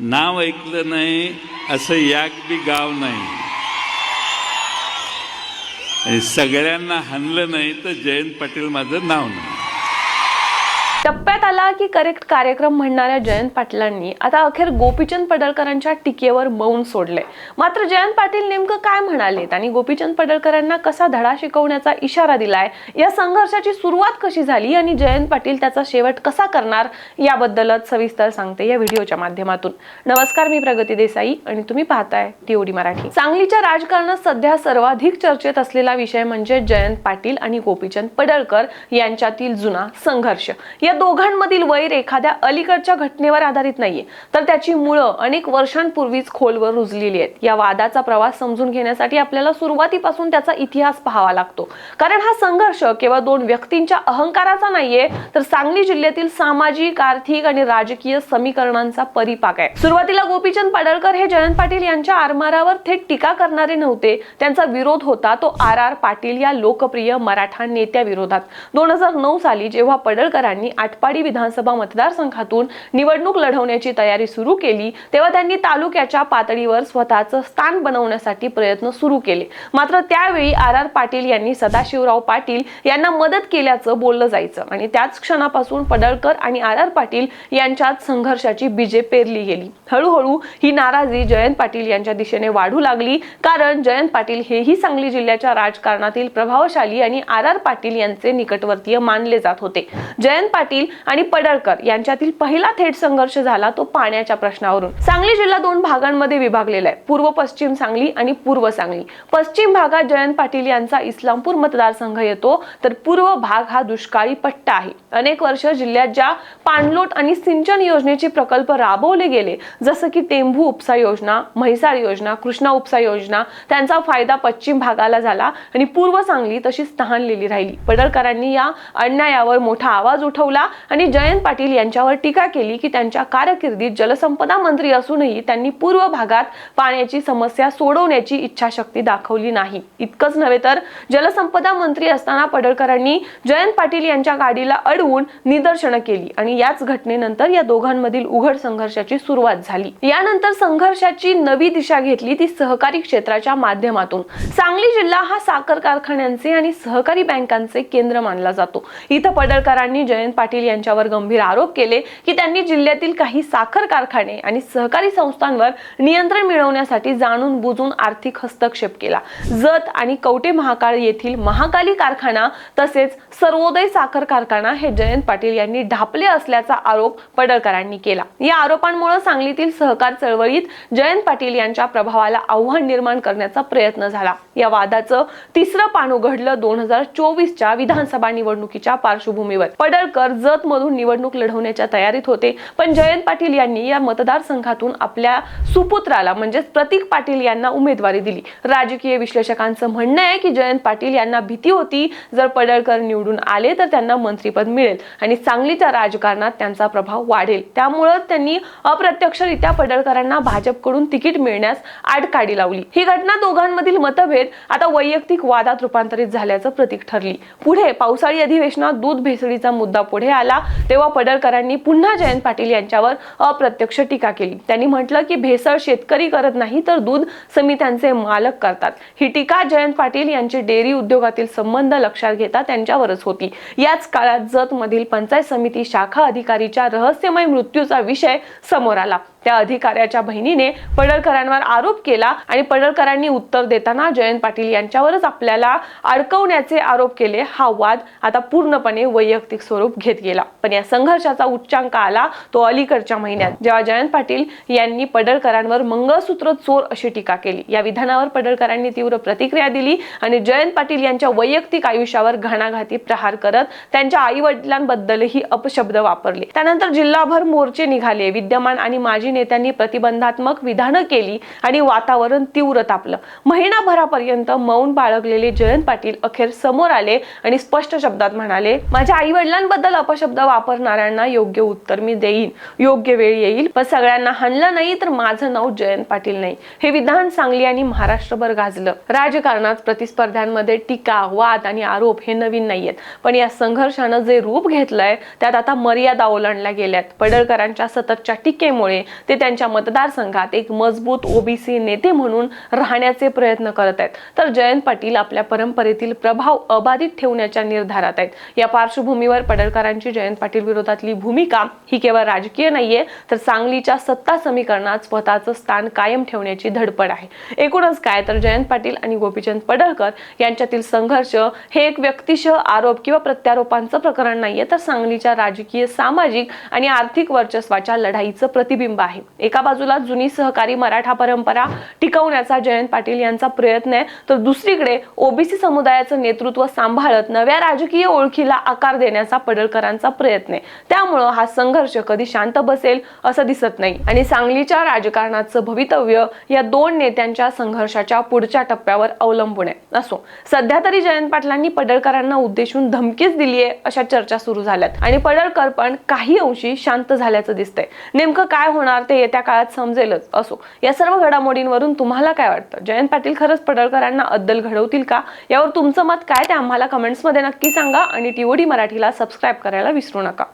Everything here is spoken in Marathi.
नाव ऐकलं नाही असं याक बी गाव नाही. सगळ्यांना हाणलं नाही तर जयंत पाटील माझं नाव नाही. टप्प्यात आला की करेक्ट कार्यक्रम म्हणणाऱ्या जयंत पाटलांनी आता अखेर गोपीचंद पडळकरांच्या टीकेवर मौन सोडले मात्र जयंत पाटील नेमकं काय म्हणालेत आणि गोपीचंद पडळकरांना कसा धडा शिकवण्याचा इशारा दिलाय? या संघर्षाची सुरुवात कशी झाली आणि जयंत पाटील त्याचा शेवट कसा करणार याबद्दलच सविस्तर सांगते या व्हिडिओच्या माध्यमातून. नमस्कार मी प्रगती देसाई आणि तुम्ही पाहताय टीओडी मराठी. सांगलीच्या राजकारणात सध्या सर्वाधिक चर्चेत असलेला विषय म्हणजे जयंत पाटील आणि गोपीचंद पडळकर यांच्यातील जुना संघर्ष. या दोघांमधील वैर एखाद्या अलीकडच्या घटनेवर आधारित नाहीये. तर त्याची मुळं अनेक वर्षांपूर्वीच खोलवर रुजलेली आहेत. या वादाचा प्रवास समजून घेण्यासाठी आपल्याला सुरुवातीपासून त्याचा इतिहास पाहावा लागतो. कारण हा संघर्ष केवळ दोन व्यक्तींच्या अहंकाराचा नाहीये तर सांगली जिल्ह्यातील सामाजिक आर्थिक आणि राजकीय समीकरणांचा परिपाक आहे. सुरुवातीला गोपीचंद पडळकर हे जयंत पाटील यांच्या आरमारावर थेट टीका करणारे नव्हते. त्यांचा विरोध होता. तो आर आर पाटील या लोकप्रिय मराठा नेत्या विरोधात दोन हजार नऊ साली जेव्हा पडळकरांनी आटपाडी विधानसभा मतदारसंघातून निवडणूक लढवण्याची तयारी सुरू केली तेव्हा त्यांनी तालुक्याच्या पातळीवर स्वतःचं स्थान बनवण्यासाठी प्रयत्न सुरू केले. मात्र त्यावेळी आर आर पाटील यांनी सदाशिवराव पाटील यांना मदत केल्याचं बोललं जायचं आणि त्याच क्षणापासून पडळकर आणि आर आर पाटील यांच्यात संघर्षाची बीजे पेरली गेली. हळूहळू ही नाराजी जयंत पाटील यांच्या दिशेने वाढू लागली कारण जयंत पाटील हेही सांगली जिल्ह्याच्या राजकारणातील प्रभावशाली आणि आर आर पाटील यांचे निकटवर्तीय मानले जात होते. जयंत पाटील आणि पडळकर यांच्यातील पहिला थेट संघर्ष झाला तो पाण्याच्या प्रश्नावरून. सांगली जिल्हा दोन भागांमध्ये विभागलेला आहे. पूर्व पश्चिम सांगली आणि पूर्व सांगली. पश्चिम भागात जयंत पाटील यांचा इस्लामपूर मतदारसंघ येतो तर पूर्व भाग हा दुष्काळी पट्टा आहे. अनेक वर्ष जिल्ह्यात ज्या पाणलोट आणि सिंचन योजनेचे प्रकल्प राबवले गेले जसं की टेंभू उपसा योजना म्हैसाळ योजना कृष्णा उपसा योजना त्यांचा फायदा पश्चिम भागाला झाला आणि पूर्व सांगली तशीच तहानलेली राहिली. पडळकरांनी या अन्यायावर मोठा आवाज उठवला आणि जयंत पाटील यांच्यावर टीका केली की त्यांच्या कारकिर्दीत जलसंपदा मंत्री असूनही त्यांनी पूर्व भागात पाण्याची समस्या सोडवण्याची इच्छाशक्ती दाखवली नाही. इतकंच नव्हे तर जलसंपदा मंत्री असताना पडळकरांनी जयंत पाटील यांच्या गाडीला अडवून निदर्शनं केली आणि याच घटनेनंतर या दोघांमधील उघड संघर्षाची सुरुवात झाली. यानंतर संघर्षाची नवी दिशा घेतली ती सहकारी क्षेत्राच्या माध्यमातून. सांगली जिल्हा हा साखर कारखान्यांचे आणि सहकारी बँकांचे केंद्र मानला जातो. इथं पडळकरांनी जयंत पाटील यांच्यावर गंभीर आरोप केले की त्यांनी जिल्ह्यातील काही साखर कारखाने आणि सहकारी संस्थांवर नियंत्रण मिळवण्यासाठी जाणून बुजून आर्थिक हस्तक्षेप केला. जत आणि कवटे महाकाळ येथील महाकाली कारखाना तसेच सर्वोदय साखर कारखाना हे जयंत पाटील यांनी ढापले असल्याचा आरोप पडळकरांनी केला. या आरोपांमुळे सांगलीतील सहकार चळवळीत जयंत पाटील यांच्या प्रभावाला आव्हान निर्माण करण्याचा प्रयत्न झाला. या वादाचं तिसरं पान उघडलं दोन हजार चोवीसच्या विधानसभा निवडणुकीच्या पार्श्वभूमीवर. पडळकर जतमधून निवडणूक लढवण्याच्या तयारीत होते. पण जयंत पाटील यांनी या मतदारसंघातून आपल्या सुपुत्राला म्हणजेच प्रतीक पाटील यांना उमेदवारी दिली. राजकीय विश्लेषकांचं म्हणणं आहे की जयंत पाटील यांना भीती होती. जर पडळकर निवडून आले तर त्यांना मंत्रीपद मिळेल आणि सांगलीच्या राजकारणात त्यांचा प्रभाव वाढेल. त्यामुळं त्यांनी अप्रत्यक्षरित्या पडळकरांना भाजपकडून तिकीट मिळण्यास आडकाडी लावली. ही घटना दोघांमधील मतभेद आता वैयक्तिक वादात रूपांतरित झाल्याचं प्रतीक ठरली. पुढे पावसाळी अधिवेशनात दूध भेसळीचा मुद्दा पुढे आला तेव्हा पडळकरांनी पुन्हा जयंत पाटील यांच्यावर अप्रत्यक्ष टीका केली. त्यांनी म्हटलं की भेसळ शेतकरी करत नाही तर दूध समित्यांचे मालक करतात. ही टीका जयंत पाटील यांचे डेअरी उद्योगातील संबंध लक्षात घेता त्यांच्यावरच होती. याच काळात जत मधील पंचायत समिती शाखा अधिकारीच्या रहस्यमय मृत्यूचा विषय समोर आला. त्या अधिकाऱ्याच्या बहिणीने पडळकरांवर आरोप केला आणि पडळकरांनी उत्तर देताना जयंत पाटील यांच्यावरच आपल्याला अडकवण्याचे आरोप केले हा वाद आता पूर्णपणे वैयक्तिक स्वरूप घेत गेला. पण या संघर्षाचा उच्चांक आला तो अलीकडच्या महिन्यात जेव्हा जयंत पाटील यांनी पडळकरांवर मंगळसूत्र चोर अशी टीका केली. या विधानावर पडळकरांनी तीव्र प्रतिक्रिया दिली आणि जयंत पाटील यांच्या वैयक्तिक आयुष्यावर घणाघाती प्रहार करत त्यांच्या आई वडिलांबद्दलही अपशब्द वापरले. त्यानंतर जिल्हाभर मोर्चे निघाले. विद्यमान आणि माजी नेत्यांनी प्रतिबंधात्मक विधानं केली आणि वातावरण तीव्र तापलं. महिनाभरापर्यंत मौन बाळगलेले जयंत पाटील अखेर समोर आले आणि स्पष्ट शब्दात म्हणाले माझ्या आई वडिलांबद्दल अपशब्द वापरणाऱ्यांना योग्य उत्तर मी देईन. योग्य वेळ येईल पण सगळ्यांना हाणलं नाही तर माझं नाव जयंत पाटील नाही. हे विधान सांगली आणि महाराष्ट्रभर गाजलं. राजकारणात प्रतिस्पर्ध्यांमध्ये टीका वाद आणि आरोप हे नवीन नाहीयेत. पण या संघर्षानं जे रूप घेतलंय त्यात आता मर्यादा ओलांडल्या गेल्यात. पडळकरांच्या सततच्या टीकेमुळे ते त्यांच्या मतदारसंघात एक मजबूत ओबीसी नेते म्हणून राहण्याचे प्रयत्न करत आहेत. तर जयंत पाटील आपल्या परंपरेतील प्रभाव अबाधित ठेवण्याच्या निर्धारात आहेत. या पार्श्वभूमीवर पडळकरांची जयंत पाटील विरोधातली भूमिका ही केवळ राजकीय नाहीये तर सांगलीच्या सत्ता समीकरणात स्वतःचं स्थान कायम ठेवण्याची धडपड आहे. एकूणच काय तर जयंत पाटील आणि गोपीचंद पडळकर यांच्यातील संघर्ष हे एक व्यक्तिशः आरोप किंवा प्रत्यारोपांचं प्रकरण नाहीये तर सांगलीच्या राजकीय सामाजिक आणि आर्थिक वर्चस्वाच्या लढाईचं प्रतिबिंब आहे. एका बाजूला जुनी सहकारी मराठा परंपरा टिकवण्याचा जयंत पाटील यांचा प्रयत्न आहे तर दुसरीकडे ओबीसी समुदायाचं नेतृत्व सांभाळत नव्या राजकीय ओळखीला आकार देण्याचा पडळकरांचा प्रयत्न आहे. त्यामुळं हा संघर्ष कधी शांत बसेल असं दिसत नाही. आणि सांगलीच्या राजकारणाचं भवितव्य या दोन नेत्यांच्या संघर्षाच्या पुढच्या टप्प्यावर अवलंबून आहे. असो सध्या तरी जयंत पाटलांनी पडळकरांना उद्देशून धमकीच दिली आहे अशा चर्चा सुरू झाल्यात. आणि पडळकर पण काही अंशी शांत झाल्याचं दिसतंय. नेमकं काय होणार होणार ते येत्या काळात समजेलच असो. या सर्व घडामोडींवरून तुम्हाला काय वाटतं? जयंत पाटील खरंच पडळकरांना अद्दल घडवतील का? यावर तुमचं मत काय ते आम्हाला कमेंट्समध्ये नक्की सांगा आणि टीओडी मराठीला सबस्क्राईब करायला विसरू नका.